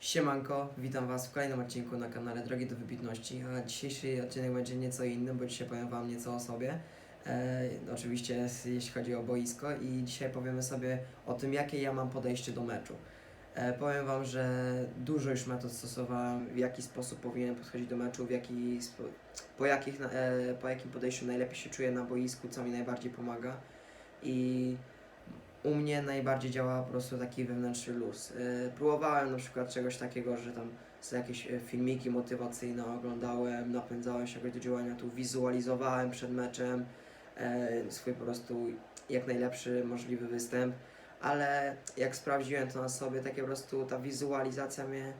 Siemanko, witam Was w kolejnym odcinku na kanale Drogi do Wybitności, a dzisiejszy odcinek będzie nieco inny, bo dzisiaj powiem Wam nieco o sobie. E, oczywiście jeśli chodzi o boisko i dzisiaj powiemy sobie o tym, jakie ja mam podejście do meczu. E, powiem Wam, że dużo już metod stosowałem, w jaki sposób powinienem podchodzić do meczu, w jaki, po, jakich, e, po jakim podejściu najlepiej się czuję na boisku, co mi najbardziej pomaga i u mnie najbardziej działa po prostu taki wewnętrzny luz. Yy, próbowałem na przykład czegoś takiego, że tam sobie jakieś e, filmiki motywacyjne oglądałem, napędzałem się jakoś do działania, tu wizualizowałem przed meczem e, swój po prostu jak najlepszy możliwy występ, ale jak sprawdziłem to na sobie, takie po prostu ta wizualizacja mnie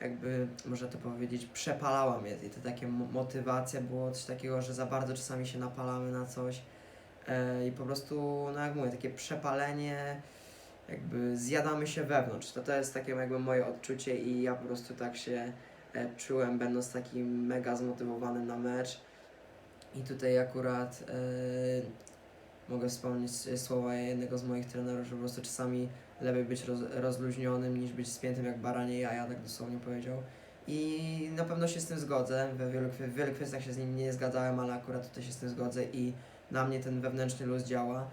jakby, można to powiedzieć, przepalała mnie i to takie mo- motywacja było coś takiego, że za bardzo czasami się napalamy na coś i po prostu, no jak mówię, takie przepalenie, jakby zjadamy się wewnątrz. To to jest takie jakby moje odczucie i ja po prostu tak się e, czułem, będąc takim mega zmotywowanym na mecz. I tutaj akurat e, mogę wspomnieć e, słowa jednego z moich trenerów, że po prostu czasami lepiej być roz, rozluźnionym niż być spiętym jak baranie jaja, tak dosłownie powiedział. I na pewno się z tym zgodzę. We wielu, w wielu kwestiach się z nim nie zgadzałem, ale akurat tutaj się z tym zgodzę i na mnie ten wewnętrzny luz działa.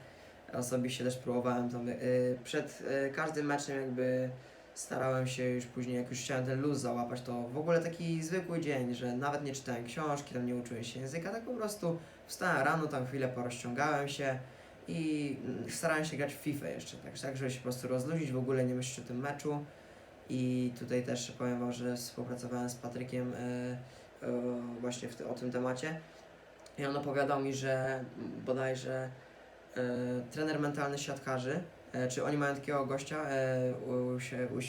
Osobiście też próbowałem tam. y, przed y, każdym meczem jakby starałem się już później, jak już chciałem ten luz załapać, to w ogóle taki zwykły dzień, że nawet nie czytałem książki, tam nie uczyłem się języka, tak po prostu wstałem rano, tam chwilę porozciągałem się i mm, starałem się grać w FIFA jeszcze, tak, tak żeby się po prostu rozluźnić, w ogóle nie myśleć o tym meczu. I tutaj też powiem Wam, że współpracowałem z Patrykiem y, y, właśnie w, o tym temacie. I on opowiadał mi, że bodajże e, trener mentalny siatkarzy, e, czy oni mają takiego gościa e, u, u, u,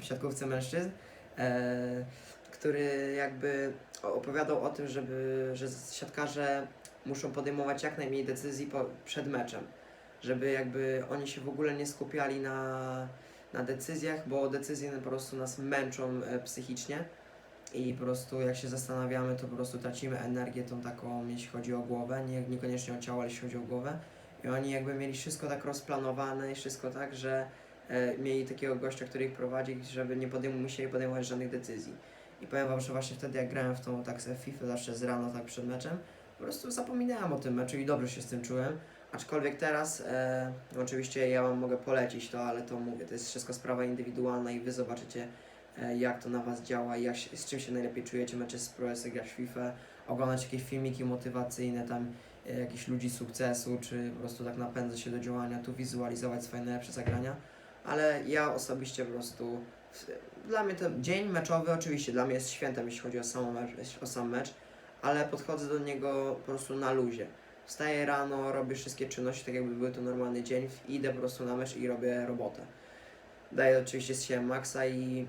w siatkówce mężczyzn, e, który jakby opowiadał o tym, żeby, że siatkarze muszą podejmować jak najmniej decyzji po, przed meczem, żeby jakby oni się w ogóle nie skupiali na, na decyzjach, bo decyzje po prostu nas męczą e, psychicznie i po prostu jak się zastanawiamy, to po prostu tracimy energię tą taką, jeśli chodzi o głowę, nie, niekoniecznie o ciało, ale jeśli chodzi o głowę. I oni jakby mieli wszystko tak rozplanowane i wszystko tak, że e, mieli takiego gościa, który ich prowadzi, żeby nie podejm- musieli podejmować żadnych decyzji. I powiem wam, że właśnie wtedy jak grałem w tą tak FIFA zawsze z rana, tak przed meczem, po prostu zapominałem o tym meczu i dobrze się z tym czułem. Aczkolwiek teraz, e, oczywiście ja wam mogę polecić to, ale to mówię, to jest wszystko sprawa indywidualna i wy zobaczycie jak to na Was działa, jak z czym się najlepiej czujecie, mecze z ProS, grać w FIFA, oglądać jakieś filmiki motywacyjne, tam e, jakichś ludzi sukcesu, czy po prostu tak napędzać się do działania, tu wizualizować swoje najlepsze zagrania, ale ja osobiście po prostu, dla mnie ten dzień meczowy oczywiście dla mnie jest świętem, jeśli chodzi o, samą mecz, o sam mecz, ale podchodzę do niego po prostu na luzie. Wstaję rano, robię wszystkie czynności tak jakby był to normalny dzień, idę po prostu na mecz i robię robotę. Daję oczywiście z siebie maksa i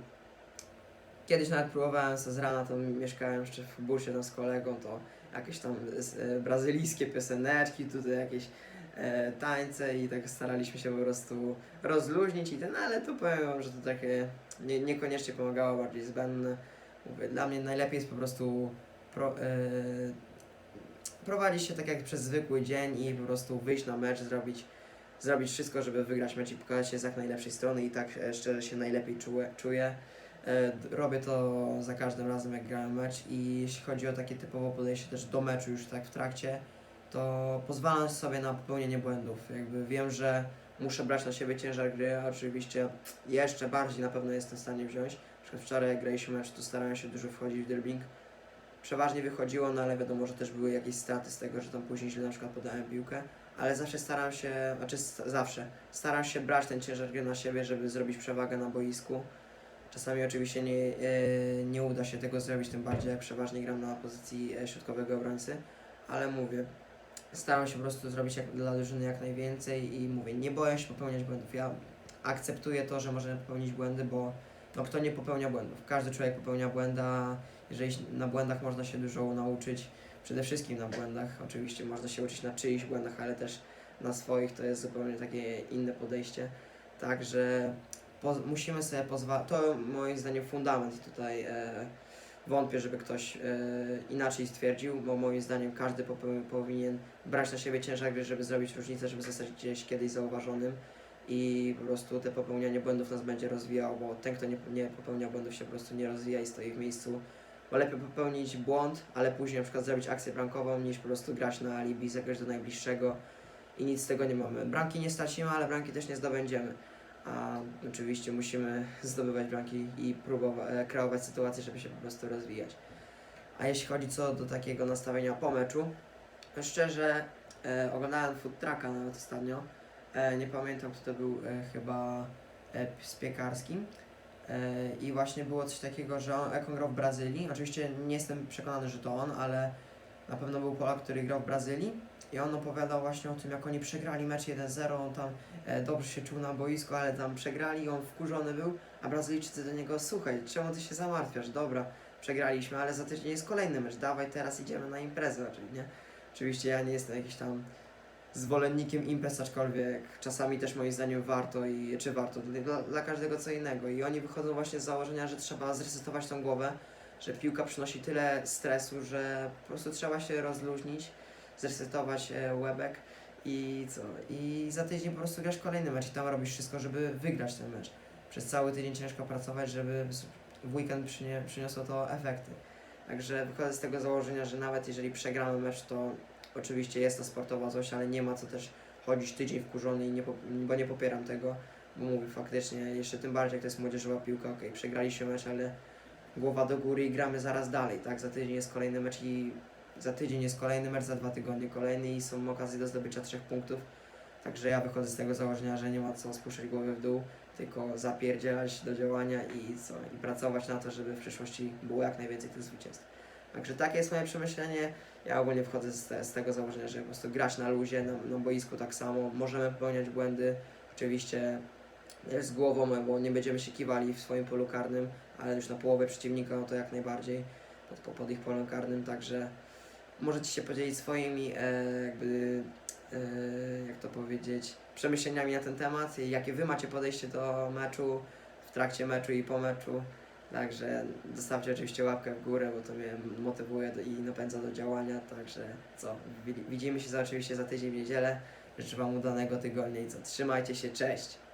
Kiedyś nawet próbowałem sobie z rana, to mieszkałem jeszcze w busie tam z kolegą, to jakieś tam e, brazylijskie pioseneczki, tutaj jakieś e, tańce i tak staraliśmy się po prostu rozluźnić i ten, ale to powiem wam, że to takie nie, niekoniecznie pomagało, bardziej zbędne. Mówię, dla mnie najlepiej jest po prostu pro, e, prowadzić się tak jak przez zwykły dzień i po prostu wyjść na mecz, zrobić zrobić wszystko, żeby wygrać mecz i pokazać się z jak najlepszej strony i tak e, szczerze się najlepiej czuję. czuję. E, Robię to za każdym razem, jak grałem mecz i jeśli chodzi o takie typowo podejście też do meczu już tak w trakcie, to pozwalam sobie na popełnienie błędów. Jakby wiem, że muszę brać na siebie ciężar gry, oczywiście jeszcze bardziej na pewno jestem w stanie wziąć. Na przykład wczoraj jak graliśmy mecz, to starałem się dużo wchodzić w dribbling. Przeważnie wychodziło, no ale wiadomo, że też były jakieś straty z tego, że tam później źle na przykład podałem piłkę, ale zawsze staram się, znaczy s- zawsze, staram się brać ten ciężar gry na siebie, żeby zrobić przewagę na boisku. Czasami oczywiście nie, e, nie uda się tego zrobić, tym bardziej jak przeważnie gram na pozycji e, środkowego obrońcy, ale mówię, staram się po prostu zrobić jak, dla drużyny jak najwięcej i mówię, nie boję się popełniać błędów. Ja akceptuję to, że możemy popełnić błędy, bo no, kto nie popełnia błędów? Każdy człowiek popełnia błęda, jeżeli na błędach można się dużo nauczyć, przede wszystkim na błędach, oczywiście można się uczyć na czyichś błędach, ale też na swoich to jest zupełnie takie inne podejście, także musimy sobie pozwalać, to moim zdaniem fundament tutaj e, wątpię, żeby ktoś e, inaczej stwierdził, bo moim zdaniem każdy powinien brać na siebie ciężar gry, żeby zrobić różnicę, żeby zostać gdzieś kiedyś zauważonym i po prostu te popełnianie błędów nas będzie rozwijało, bo ten, kto nie, nie popełnia błędów się po prostu nie rozwija i stoi w miejscu. Bo lepiej popełnić błąd, ale później na przykład zrobić akcję brankową, niż po prostu grać na alibi, zagrać do najbliższego i nic z tego nie mamy. Bramki nie stracimy, ale bramki też nie zdobędziemy. A oczywiście musimy zdobywać bramki i próbować, e, kreować sytuacje, żeby się po prostu rozwijać. A jeśli chodzi co do takiego nastawienia po meczu, szczerze e, oglądałem food trucka nawet ostatnio. E, nie pamiętam kto to był, e, chyba e, z piekarskim. E, I właśnie było coś takiego, że on, jak on grał w Brazylii, oczywiście nie jestem przekonany, że to on, ale na pewno był Polak, który grał w Brazylii i on opowiadał właśnie o tym, jak oni przegrali mecz 1-0, on tam e, dobrze się czuł na boisku, ale tam przegrali, on wkurzony był, a Brazylijczycy do niego, słuchaj, czemu ty się zamartwiasz, dobra, przegraliśmy, ale za tydzień jest kolejny mecz, dawaj teraz idziemy na imprezę, czyli nie? Oczywiście ja nie jestem jakiś tam zwolennikiem imprez, aczkolwiek czasami też moim zdaniem warto i czy warto dla, dla każdego co innego. I oni wychodzą właśnie z założenia, że trzeba zresetować tą głowę, że piłka przynosi tyle stresu, że po prostu trzeba się rozluźnić, zresetować e, łebek i co? I za tydzień po prostu grasz kolejny mecz i tam robisz wszystko, żeby wygrać ten mecz. Przez cały tydzień ciężko pracować, żeby w weekend przynie, przyniosło to efekty. Także wychodzę z tego założenia, że nawet jeżeli przegramy mecz, to oczywiście jest to sportowa złość, ale nie ma co też chodzić tydzień wkurzony, i nie, bo nie popieram tego, bo mówię faktycznie, jeszcze tym bardziej jak to jest młodzieżowa piłka, okej, przegraliśmy mecz, ale głowa do góry i gramy zaraz dalej, tak? Za tydzień jest kolejny mecz i za tydzień jest kolejny mecz, za dwa tygodnie kolejny i są okazje do zdobycia trzech punktów. Także ja wychodzę z tego założenia, że nie ma co spuszczać głowy w dół, tylko zapierdzielać do działania i co? I pracować na to, żeby w przyszłości było jak najwięcej tych zwycięstw. Także takie jest moje przemyślenie. Ja ogólnie wchodzę z, te, z tego założenia, że po prostu grać na luzie, na, na boisku tak samo. Możemy popełniać błędy, oczywiście z głową, bo nie będziemy się kiwali w swoim polu karnym, ale już na połowę przeciwnika, no to jak najbardziej pod, pod, ich polem karnym, także możecie się podzielić swoimi e, jakby, e, jak to powiedzieć, przemyśleniami na ten temat, jakie wy macie podejście do meczu, w trakcie meczu i po meczu. Także zostawcie oczywiście łapkę w górę, bo to mnie motywuje do, i napędza do działania. Także co, wi- widzimy się za, oczywiście za tydzień w niedzielę. Życzę Wam udanego tygodnia i co, trzymajcie się, cześć!